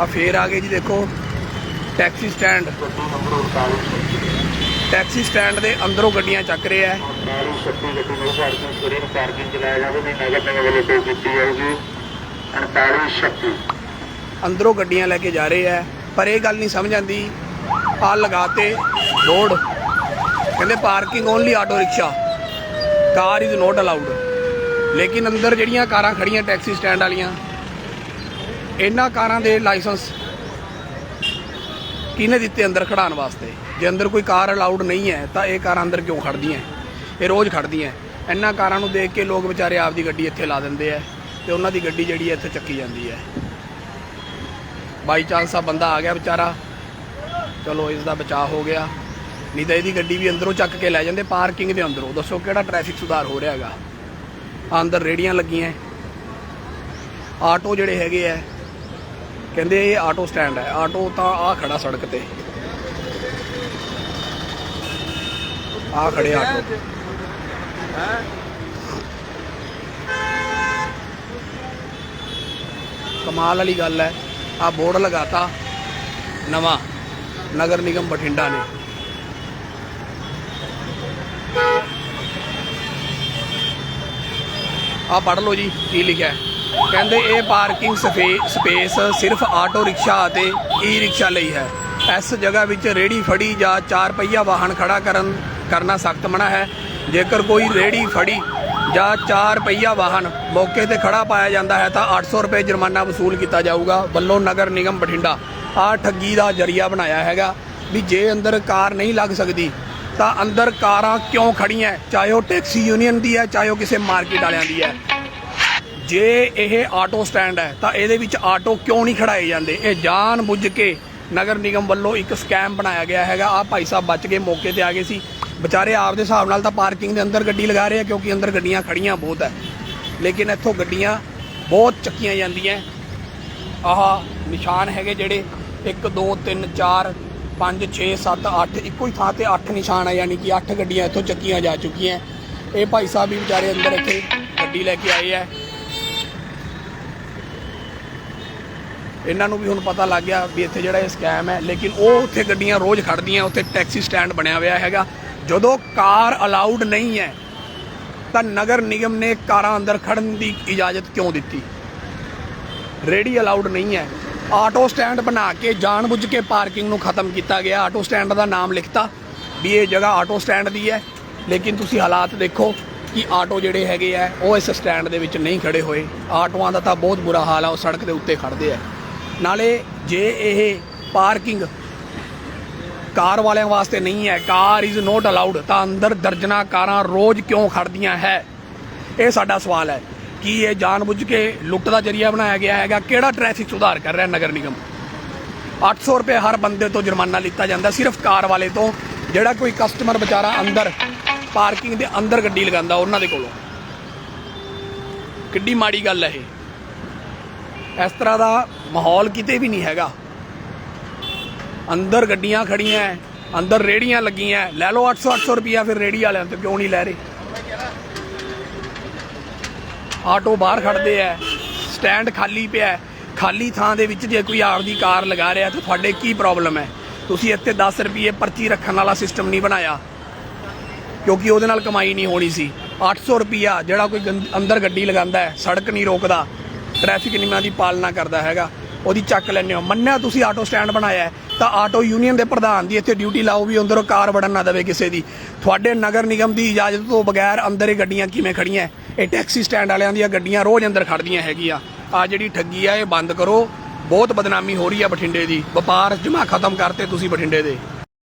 ਆ ਫੇਰ ਆ ਗਏ ਜੀ ਦੇਖੋ। Taxi stand. ਟੈਕਸੀ ਸਟੈਂਡ ਦੇ ਅੰਦਰੋਂ ਗੱਡੀਆਂ ਚੱਕ ਰਹੇ ਆ। ਅੰਦਰੋਂ ਗੱਡੀਆਂ ਲੈ ਕੇ ਜਾ ਰਹੇ ਆ। ਪਰ ਇਹ ਗੱਲ ਨਹੀਂ ਸਮਝ ਆਂਦੀ ਆ ਲਗਾਤੇ ਬੋਰਡ ਕਹਿੰਦੇ parking only auto rickshaw car is not allowed ਲੇਕਿਨ ਅੰਦਰ ਜਿਹੜੀਆਂ ਕਾਰਾਂ ਖੜੀਆਂ ਟੈਕਸੀ ਸਟੈਂਡ ਵਾਲੀਆਂ ਇਹਨਾਂ ਕਾਰਾਂ ਦੇ ਲਾਇਸੈਂਸ ਕਿਹਨੇ ਦਿੱਤੇ ਅੰਦਰ ਖੜਾਉਣ ਵਾਸਤੇ? ਜੇ ਅੰਦਰ ਕੋਈ ਕਾਰ ਅਲਾਉਡ ਨਹੀਂ ਹੈ, ਤਾਂ ਇਹ ਕਾਰਾਂ ਅੰਦਰ ਕਿਉਂ ਖੜਦੀਆਂ? ਇਹ ਰੋਜ਼ ਖੜਦੀਆਂ। ਇਹਨਾਂ ਕਾਰਾਂ ਨੂੰ ਦੇਖ ਕੇ ਲੋਕ ਵਿਚਾਰੇ ਆਪਦੀ ਗੱਡੀ ਇੱਥੇ ਲਾ ਦਿੰਦੇ ਆ ਤੇ ਉਹਨਾਂ ਦੀ ਗੱਡੀ ਜਿਹੜੀ ਹੈ ਇੱਥੇ ਚੱਕੀ ਜਾਂਦੀ ਹੈ। ਬਾਈ ਚਾਂਸ ਆ ਬੰਦਾ ਆ ਗਿਆ ਵਿਚਾਰਾ। ਚਲੋ ਇਸ ਦਾ ਬਚਾਅ ਹੋ ਗਿਆ। ਨਹੀਂ ਤਾਂ ਇਹਦੀ ਗੱਡੀ ਵੀ ਅੰਦਰੋਂ ਚੱਕ ਕੇ ਲੈ ਜਾਂਦੇ, ਪਾਰਕਿੰਗ ਦੇ ਅੰਦਰੋਂ। ਦੱਸੋ ਕਿਹੜਾ ਟ੍ਰੈਫਿਕ ਸੁਧਾਰ ਹੋ ਰਿਹਾ ਹੈਗਾ? ਅੰਦਰ ਰੇੜੀਆਂ ਲੱਗੀਆਂ। ਆਟੋ ਜਿਹੜੇ ਹੈਗੇ ਆ ਕਹਿੰਦੇ ਇਹ ਆਟੋ ਸਟੈਂਡ ਹੈ। ਆਟੋ ਤਾਂ ਆ ਖੜਾ ਸੜਕ ਤੇ। ਆ ਖੜੇ ਆਟੋ। ਕਮਾਲ ਵਾਲੀ ਗੱਲ ਹੈ। ਆ ਬੋਰਡ ਲਗਾਤਾ ਨਵਾਂ। ਨਗਰ ਨਿਗਮ ਬਠਿੰਡਾ ਨੇ। ਆ ਪੜ੍ਹ ਲਓ ਜੀ, ਕੀ ਲਿਖਿਆ ਹੈ। ਕਹਿੰਦੇ ਇਹ ਪਾਰਕਿੰਗ ਸਪੇਸ ਸਿਰਫ ਆਟੋ ਰਿਕਸ਼ਾ ਅਤੇ ਈ ਰਿਕਸ਼ਾ ਲਈ ਹੈ। ਇਸ ਜਗ੍ਹਾ ਵਿੱਚ ਰੇੜੀ ਫੜੀ ਜਾਂ ਚਾਰ ਪਹੀਆ ਵਾਹਨ ਖੜਾ ਕਰਨ, ਕਰਨਾ ਸਖਤ ਮਨਾ ਹੈ। ਜੇਕਰ ਕੋਈ ਰੇੜੀ ਫੜੀ ਜਾਂ ਚਾਰ ਪਹੀਆ ਵਾਹਨ ਮੌਕੇ ਤੇ ਖੜਾ ਪਾਇਆ ਜਾਂਦਾ ਹੈ ਤਾਂ 800 ਰੁਪਏ ਜੁਰਮਾਨਾ ਵਸੂਲ ਕੀਤਾ ਜਾਊਗਾ। ਵੱਲੋਂ ਨਗਰ ਨਿਗਮ ਬਠਿੰਡਾ ਆ ਠੱਗੀ ਦਾ ਜਰੀਆ ਬਣਾਇਆ ਹੈਗਾ ਵੀ ਜੇ ਅੰਦਰ ਕਾਰ ਨਹੀਂ ਲੱਗ ਸਕਦੀ ਤਾਂ ਅੰਦਰ ਕਾਰਾਂ ਕਿਉਂ ਖੜੀਆਂ ਚਾਹੇ ਉਹ ਟੈਕਸੀ ਯੂਨੀਅਨ ਦੀ ਹੈ, ਚਾਹੇ ਉਹ ਕਿਸੇ ਮਾਰਕੀਟ ਵਾਲਿਆਂ ਦੀ ਹੈ। ਜੇ ਇਹ ਆਟੋ ਸਟੈਂਡ ਹੈ ਤਾਂ ਇਹਦੇ ਵਿੱਚ ਆਟੋ ਕਿਉਂ ਨਹੀਂ ਖੜਾਏ ਜਾਂਦੇ? ਇਹ ਜਾਣ ਬੁੱਝ ਕੇ ਨਗਰ ਨਿਗਮ ਵੱਲੋਂ ਇੱਕ ਸਕੈਮ ਬਣਾਇਆ ਗਿਆ ਹੈਗਾ। ਆ ਭਾਈ ਸਾਹਿਬ ਬਚ ਕੇ ਮੌਕੇ ਤੇ ਆ ਗਏ ਸੀ। ਵਿਚਾਰੇ ਆਪ ਦੇ ਹਿਸਾਬ ਨਾਲ ਤਾਂ ਪਾਰਕਿੰਗ ਦੇ ਅੰਦਰ ਗੱਡੀ ਲਗਾ ਰਹੇ ਆ ਕਿਉਂਕਿ ਅੰਦਰ ਗੱਡੀਆਂ ਖੜੀਆਂ ਬਹੁਤ ਹੈ। ਲੇਕਿਨ ਇੱਥੋਂ ਗੱਡੀਆਂ ਬਹੁਤ ਚੱਕੀਆਂ ਜਾਂਦੀਆਂ। ਆਹ ਨਿਸ਼ਾਨ ਹੈਗੇ ਜਿਹੜੇ 1 2 3 4 5 6 7 8 ਇੱਕੋ ਹੀ ਥਾਂ ਤੇ 8 ਨਿਸ਼ਾਨ ਆ, ਯਾਨੀ ਕਿ 8 ਗੱਡੀਆਂ ਇੱਥੋਂ ਚੱਕੀਆਂ ਜਾ ਚੁੱਕੀਆਂ। ਇਹ ਭਾਈ ਸਾਹਿਬ ਵੀ ਵਿਚਾਰੇ ਅੰਦਰ ਇੱਥੇ ਗੱਡੀ ਲੈ ਕੇ ਆਏ ਆ। ਇਹਨਾਂ ਨੂੰ ਵੀ ਹੁਣ ਪਤਾ ਲੱਗ ਗਿਆ ਵੀ ਇੱਥੇ ਜਿਹੜਾ ਇਹ ਸਕੈਮ ਹੈ, ਲੇਕਿਨ ਉਹ ਉੱਥੇ ਗੱਡੀਆਂ ਰੋਜ਼ ਖੜਦੀਆਂ ਉੱਥੇ ਟੈਕਸੀ ਸਟੈਂਡ ਬਣਿਆ ਹੋਇਆ ਹੈਗਾ। ਜਦੋਂ ਕਾਰ ਅਲਾਉਡ ਨਹੀਂ ਹੈ, ਤਾਂ ਨਗਰ ਨਿਗਮ ਨੇ ਕਾਰਾਂ ਅੰਦਰ ਖੜਨ ਦੀ ਇਜਾਜ਼ਤ ਕਿਉਂ ਦਿੱਤੀ? ਰੇੜੀ ਅਲਾਉਡ ਨਹੀਂ ਹੈ। ਆਟੋ ਸਟੈਂਡ ਬਣਾ ਕੇ, ਜਾਣਬੁੱਝ ਕੇ ਪਾਰਕਿੰਗ ਨੂੰ ਖਤਮ ਕੀਤਾ ਗਿਆ। ਆਟੋ ਸਟੈਂਡ ਦਾ ਨਾਮ ਲਿਖਤਾ ਵੀ ਇਹ ਜਗ੍ਹਾ ਆਟੋ ਸਟੈਂਡ ਦੀ ਹੈ। ਲੇਕਿਨ ਤੁਸੀਂ ਹਾਲਾਤ ਦੇਖੋ ਕਿ ਆਟੋ ਜਿਹੜੇ ਹੈਗੇ ਆ, ਉਹ ਇਸ ਸਟੈਂਡ ਦੇ ਵਿੱਚ ਨਹੀਂ ਖੜੇ ਹੋਏ। ਆਟੋਆਂ ਦਾ ਤਾਂ ਬਹੁਤ ਬੁਰਾ ਹਾਲ ਆ, ਉਹ ਸੜਕ ਦੇ ਉੱਤੇ ਖੜਦੇ ਆ। ਨਾਲੇ ਜੇ ਇਹ ਪਾਰਕਿੰਗ ਕਾਰ ਵਾਲਿਆਂ ਵਾਸਤੇ ਨਹੀਂ ਹੈ, ਕਾਰ ਇਜ਼ ਨੋਟ ਅਲਾਉਡ ਤਾਂ ਅੰਦਰ ਦਰਜਨਾ ਕਾਰਾਂ ਰੋਜ਼ ਕਿਉਂ ਖੜਦੀਆਂ ਹੈ? ਇਹ ਸਾਡਾ ਸਵਾਲ ਹੈ ਕੀ ਇਹ ਜਾਣਬੁੱਝ ਕੇ ਲੁੱਟ ਦਾ ਜਰੀਆ ਬਣਾਇਆ ਗਿਆ ਹੈਗਾ, ਕਿਹੜਾ ਟ੍ਰੈਫਿਕ ਸੁਧਾਰ ਕਰ ਰਿਹਾ ਨਗਰ ਨਿਗਮ? 800 ਰੁਪਏ ਹਰ ਬੰਦੇ ਤੋਂ ਜੁਰਮਾਨਾ ਲਿੱਤਾ ਜਾਂਦਾ, ਸਿਰਫ ਕਾਰ ਵਾਲੇ ਤੋਂ, ਜਿਹੜਾ ਕੋਈ ਕਸਟਮਰ ਵਿਚਾਰਾ ਅੰਦਰ ਪਾਰਕਿੰਗ ਦੇ ਅੰਦਰ ਗੱਡੀ ਲਗਾਉਂਦਾ ਉਹਨਾਂ ਦੇ ਕੋਲੋਂ। ਕਿੱਡੀ ਮਾੜੀ ਗੱਲ ਹੈ ਇਹ। ਇਸ ਤਰ੍ਹਾਂ ਦਾ ਮਾਹੌਲ ਕਿਤੇ ਵੀ ਨਹੀਂ ਹੈਗਾ। ਅੰਦਰ ਗੱਡੀਆਂ ਖੜੀਆਂ ਅੰਦਰ ਰੇੜੀਆਂ ਲੱਗੀਆਂ ਲੈ ਲਓ 800 800 ਰੁਪਿਆ ਫਿਰ ਰੇੜੀ ਵਾਲਿਆਂ ਤੋਂ, ਕਿਉਂ ਨਹੀਂ ਲੈ ਰਹੇ? ਆਟੋ ਬਾਹਰ ਖੜਦੇ ਐ, ਸਟੈਂਡ ਖਾਲੀ ਪਿਆ ਖਾਲੀ ਥਾਂ ਦੇ ਵਿੱਚ ਜੇ ਕੋਈ ਆਪਦੀ ਕਾਰ ਲਗਾ ਰਿਹਾ ਤਾਂ ਤੁਹਾਡੇ ਕੀ ਪ੍ਰੋਬਲਮ ਹੈ ਤੁਸੀਂ ਇੱਥੇ 10 ਰੁਪਏ ਪਰਚੀ ਰੱਖਣ ਵਾਲਾ ਸਿਸਟਮ ਨਹੀਂ ਬਣਾਇਆ। ਕਿਉਂਕਿ ਉਹਦੇ ਨਾਲ ਕਮਾਈ ਨਹੀਂ ਹੋਣੀ ਸੀ। 800 ਰੁਪਿਆ ਜਿਹੜਾ ਕੋਈ ਗੰਦ- ਅੰਦਰ ਗੱਡੀ ਲਗਾਉਂਦਾ ਹੈ ਸੜਕ ਨਹੀਂ ਰੋਕਦਾ। ਟ੍ਰੈਫਿਕ ਨਿਯਮਾਂ ਦੀ ਪਾਲਣਾ ਕਰਦਾ ਹੈਗਾ, ਉਹਦੀ ਚੱਕ ਲੈਂਦੇ ਹੋ। ਮੰਨਿਆ ਤੁਸੀਂ ਆਟੋ ਸਟੈਂਡ ਬਣਾਇਆ ਤਾਂ ਆਟੋ ਯੂਨੀਅਨ ਦੇ ਪ੍ਰਧਾਨ ਦੀ ਇੱਥੇ ਡਿਊਟੀ ਲਾਓ ਵੀ ਅੰਦਰੋਂ ਕਾਰ ਵੜਨ ਨਾ ਦੇਵੇ ਕਿਸੇ ਦੀ। ਤੁਹਾਡੇ ਨਗਰ ਨਿਗਮ ਦੀ ਇਜਾਜ਼ਤ ਤੋਂ ਬਗੈਰ ਅੰਦਰ ਇਹ ਗੱਡੀਆਂ ਕਿਵੇਂ ਖੜੀਆਂ ਇਹ ਟੈਕਸੀ ਸਟੈਂਡ ਵਾਲਿਆਂ ਦੀਆਂ ਗੱਡੀਆਂ ਰੋਜ਼ ਅੰਦਰ ਖੜਦੀਆਂ ਹੈਗੀਆਂ। ਆ ਜਿਹੜੀ ਠੱਗੀ ਆ, ਇਹ ਬੰਦ ਕਰੋ। ਬਹੁਤ ਬਦਨਾਮੀ ਹੋ ਰਹੀ ਆ ਬਠਿੰਡੇ ਦੀ। ਵਪਾਰ ਜਮਾ ਖਤਮ ਕਰਤੇ ਤੁਸੀਂ ਬਠਿੰਡੇ ਦੇ।